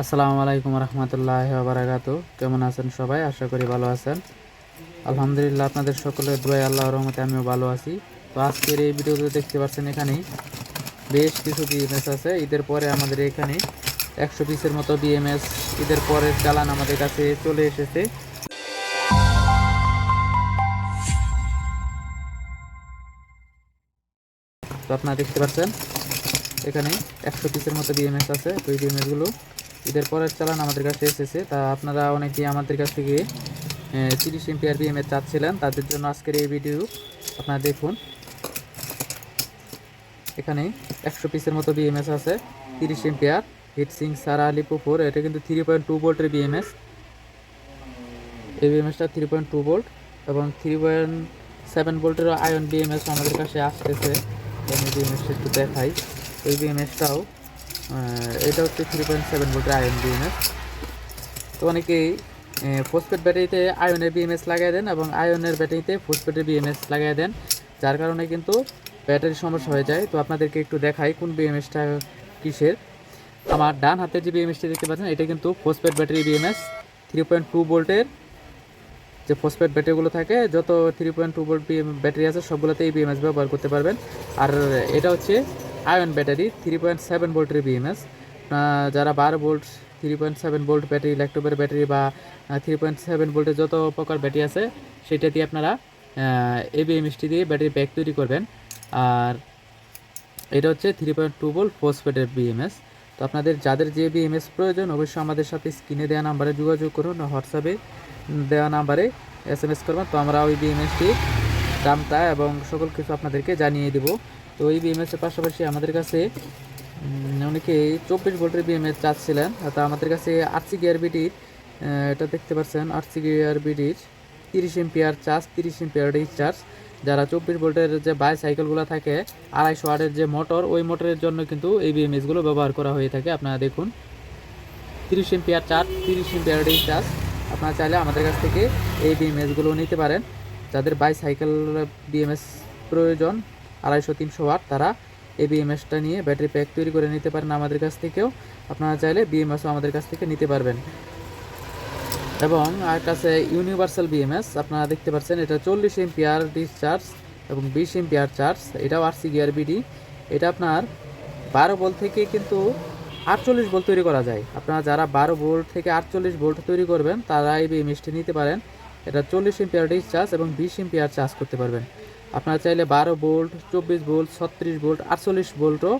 আসসালামু আলাইকুম রহমতুল্লাহ বারাকাতু। কেমন আছেন সবাই? আশা করি ভালো আছেন। আলহামদুলিল্লাহ, আপনাদের সকলের দোয়াই আল্লাহ রহমতে আমিও ভালো আছি। তো আজকের এই ভিডিওতে দেখতে পাচ্ছেন এখানে বেশ কিছু বিএমএস আছে। ঈদের পরে আমাদের এখানে একশো পিসের মতো বিএমএস ঈদের পরের চালান আমাদের কাছে চলে এসেছে। তো আপনারা দেখতে পাচ্ছেন, এখানে একশো পিসের মতো বিএমএস আছে। তো এই বিএমএসগুলো ঈদের পরের চালান আমাদের কাছে এসেছে। তা আপনারা অনেকেই আমাদের কাছ থেকে তিরিশ এমপিআর বিএমএস চাচ্ছিলেন। তাদের জন্য আজকের এই ভিডিও আপনারা দেখুন। এখানে একশো পিসের মতো বিএমএস আছে, তিরিশ এমপিআর হিটসিং সারা লিপোফোর এটা কিন্তু থ্রি পয়েন্ট টু ভোল্টের বিএমএস এই বিএমএসটা থ্রি পয়েন্ট টু ভোল্ট এবং থ্রি পয়েন্ট সেভেন ভোল্টের আয়ন বিএমএস আমাদের কাছে আসতেছে। আমি বিএমএসটা একটু দেখাই। এই বিএমএসটাও এটা হচ্ছে থ্রি পয়েন্ট সেভেন ভোল্টের আয়ন বিএমএস তো অনেকেই ফসফেট ব্যাটারিতে আয়নের বিএমএস লাগাই দেন এবং আয়নের ব্যাটারিতে ফসফেটের বিএমএস লাগাই দেন, যার কারণে কিন্তু ব্যাটারির সমস্যা হয়ে যায়। তো আপনাদেরকে একটু দেখাই কোন বিএমএসটা কিসের। আমার ডান হাতের যে বিএমএসটি দেখতে পাচ্ছেন, এটা কিন্তু phosphate battery BMS three point two ভোল্টের যে ফসফেট ব্যাটারিগুলো থাকে, যত three point two volt battery আছে সবগুলোতে এই বিএমএস ব্যবহার করতে পারবেন। আর এটা হচ্ছে ion battery three point seven ভোল্টের বিএমএস যারা বারো volt three point seven volt battery ল্যাপটপের ব্যাটারি বা থ্রি পয়েন্ট সেভেন ভোল্টের যত প্রকার ব্যাটারি আছে, সেটা দিয়ে আপনারা এই বিএমএসটি দিয়ে ব্যাটারি ব্যাগ তৈরি করবেন। আর এটা হচ্ছে থ্রি পয়েন্ট টু ভোল্ট ফসফেটের বিএমএস তো আপনাদের যাদের যে বিএমএস প্রয়োজন, অবশ্যই আমাদের সাথে স্ক্রিনে দেওয়া নাম্বারে যোগাযোগ করুন হোয়াটসঅ্যাপে দেওয়া নাম্বারে এস এম এস করবেন। তো আমরা ওই বিএমএসটি দামটা এবং সকল কিছু আপনাদেরকে জানিয়ে দেব। তো এই বিএমএসের পাশাপাশি আমাদের কাছে অনেকে চব্বিশ ভোল্টের বিএমএস চাচ্ছিলেন। তা আমাদের কাছে আরসি গিয়ার বিটির এটা দেখতে পাচ্ছেন আরসি গিয়ার বিটির তিরিশ এমপিআর চার্জ, তিরিশ এমপিআর চার্জ যারা চব্বিশ ভোল্টের যে বাই সাইকেলগুলো থাকে, আড়াইশো আটের যে মোটর, ওই মোটরের জন্য কিন্তু এই বিএমএসগুলো ব্যবহার করা হয়ে থাকে। আপনারা দেখুন, তিরিশ এমপিআর চার্জ, তিরিশ এমপিআর চার্জ আপনারা চাইলে আমাদের কাছ থেকে এই বিএমএসগুলো নিতে পারেন। যাদের বাই সাইকেল বিএমএস প্রয়োজন আড়াইশো, তিনশো ওয়াট তারা এই বিএমএসটা নিয়ে ব্যাটারি প্যাক তৈরি করে নিতে পারেন আমাদের কাছ থেকেও। আপনারা চাইলে বিএমএসও আমাদের কাছ থেকে নিতে পারবেন। এবং আর কাছে ইউনিভার্সাল বিএমএস আপনারা দেখতে পাচ্ছেন, এটা চল্লিশ এমপিআর ডিসচার্জ এবং বিশ এমপিআর চার্জ এটাও আরসি গিয়ার বিডি এটা আপনার বারো ভোল্ট থেকে কিন্তু আটচল্লিশ ভোল্ট তৈরি করা যায়। আপনারা যারা বারো ভোল্ট থেকে আটচল্লিশ ভোল্ট তৈরি করবেন, তারা এই বিএমএসটি নিতে পারেন। এটা চল্লিশ এমপিআর ডিসচার্জ এবং বিশ এমপিআর চার্জ করতে পারবেন। আপনারা চাইলে বারো ভোল্ট, চব্বিশ ভোল্ট, ছত্রিশ ভোল্ট, আটচল্লিশ ভোল্টও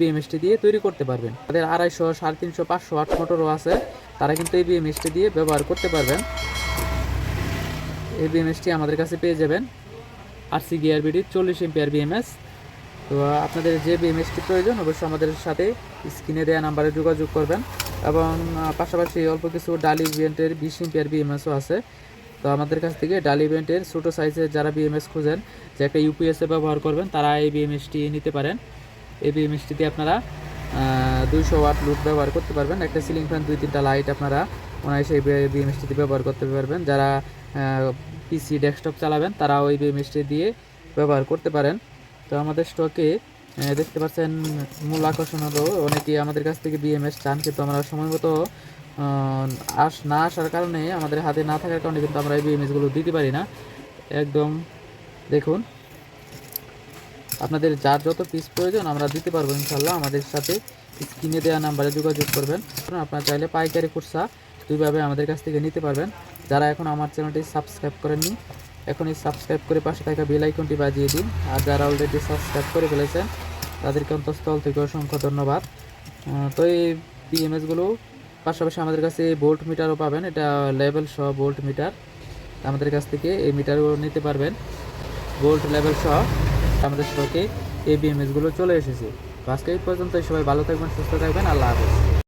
বিএমএসটি দিয়ে তৈরি করতে পারবেন। তাদের আড়াইশো, সাড়ে তিনশো, পাঁচশো আট মোটরও আছে। তারা কিন্তু এই বিএমএসটি দিয়ে ব্যবহার করতে পারবেন। এই বিএমএসটি আমাদের কাছে পেয়ে যাবেন। আর সি বিআরবিডির চল্লিশ এমপিআর বিএমএস তো আপনাদের যে বিএমএসটি প্রয়োজন, অবশ্যই আমাদের সাথে স্ক্রিনে দেওয়া নাম্বারে যোগাযোগ করবেন। এবং পাশাপাশি অল্প কিছু ডাল ইভেন্টের বিশ এমপিআর বিএমএসও আছে। তো আমাদের কাছ থেকে ডাল ইভেন্টের ছোটো সাইজের যারা বিএমএস খুঁজেন, যে একটা ইউপিএসে ব্যবহার করবেন, তারা এই বিএমএসটি নিতে পারেন। এই বিএমএসটি দিয়ে আপনারা দুইশো ওয়াট লুট ব্যবহার করতে পারবেন। একটা সিলিং ফ্যান, দুই, তিনটা লাইট আপনারা অনায়াসে এই বিএমএসটিতে ব্যবহার করতে পারবেন। যারা পিসি ডেস্কটপ চালাবেন তারা ওই বিএমএসটি দিয়ে ব্যবহার করতে পারেন। তো আমাদের স্টকে দেখতে পাচ্ছেন, মূল আকর্ষণ হলো অনেকেই আমাদের কাছ থেকে বিএমএস চান, কিন্তু আমরা সময় মতো আস, না আসার কারণে আমাদের হাতে না থাকার কারণে কিন্তু আমরা এই বিএমএসগুলো দিতে পারি না। একদম, দেখুন, আপনাদের যার যত পিস প্রয়োজন আমরা দিতে পারব ইনশাল্লাহ আমাদের সাথে। স্ক্রিনে দেওয়া নাম্বারে যোগাযোগ করবেন। আপনারা চাইলে পাইকারি খুচরা দুইভাবে আমাদের কাছ থেকে নিতে পারবেন। যারা এখন আমার চ্যানেলটি সাবস্ক্রাইব করেননি এখনই সাবস্ক্রাইব করে পাশে থাকা বেল আইকনটি বাজিয়ে দিন। আর যারা অলরেডি সাবস্ক্রাইব করে ফেলেছেন, তাদেরকে অন্তঃস্থল থেকে অসংখ্য ধন্যবাদ। তো এই পিএমএসগুলো পাশাপাশি আমাদের কাছে বোল্ট মিটারও পাবেন। এটা লেভেল সহ বোল্ট মিটার আমাদের কাছ থেকে এই মিটারও নিতে পারবেন। বোল্ট লেভেল সহ আমাদের স্টকে এই বিএমএসগুলো চলে এসেছে। আজকে এই পর্যন্ত সবাই ভালো থাকবেন, সুস্থ থাকবেন। আল্লাহ হাফেজ।